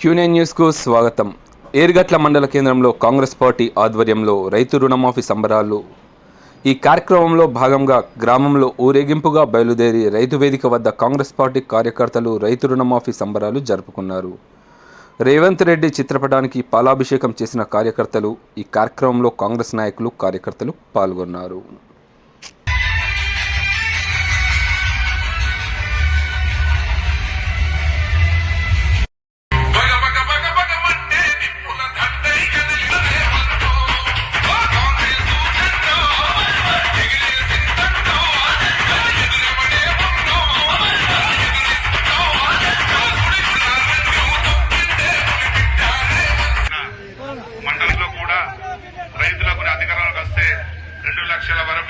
Quinine న్యూస్కు స్వాగతం. ఏరుగట్ల మండల కేంద్రంలో కాంగ్రెస్ పార్టీ ఆధ్వర్యంలో రైతు రుణమాఫీ సంబరాలు. ఈ కార్యక్రమంలో భాగంగా గ్రామంలో ఊరేగింపుగా బయలుదేరి రైతు వేదిక వద్ద కాంగ్రెస్ పార్టీ కార్యకర్తలు రైతు రుణమాఫీ సంబరాలు జరుపుకున్నారు. రేవంత్ రెడ్డి చిత్రపటానికి పాలాభిషేకం చేసిన కార్యకర్తలు ఈ కార్యక్రమంలో కాంగ్రెస్ నాయకులు కార్యకర్తలు పాల్గొన్నారు.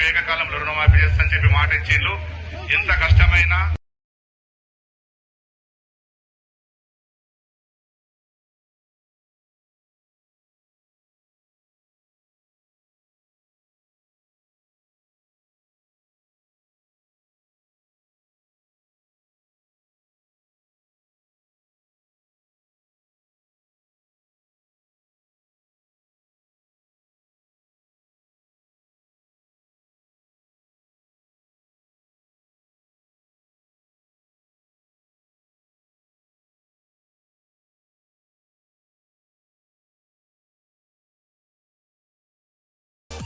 ఏకకాలంలో రుణమాఫీ చేస్తానని చెప్పి మాట ఇచ్చిండ్రు. ఎంత కష్టమైనా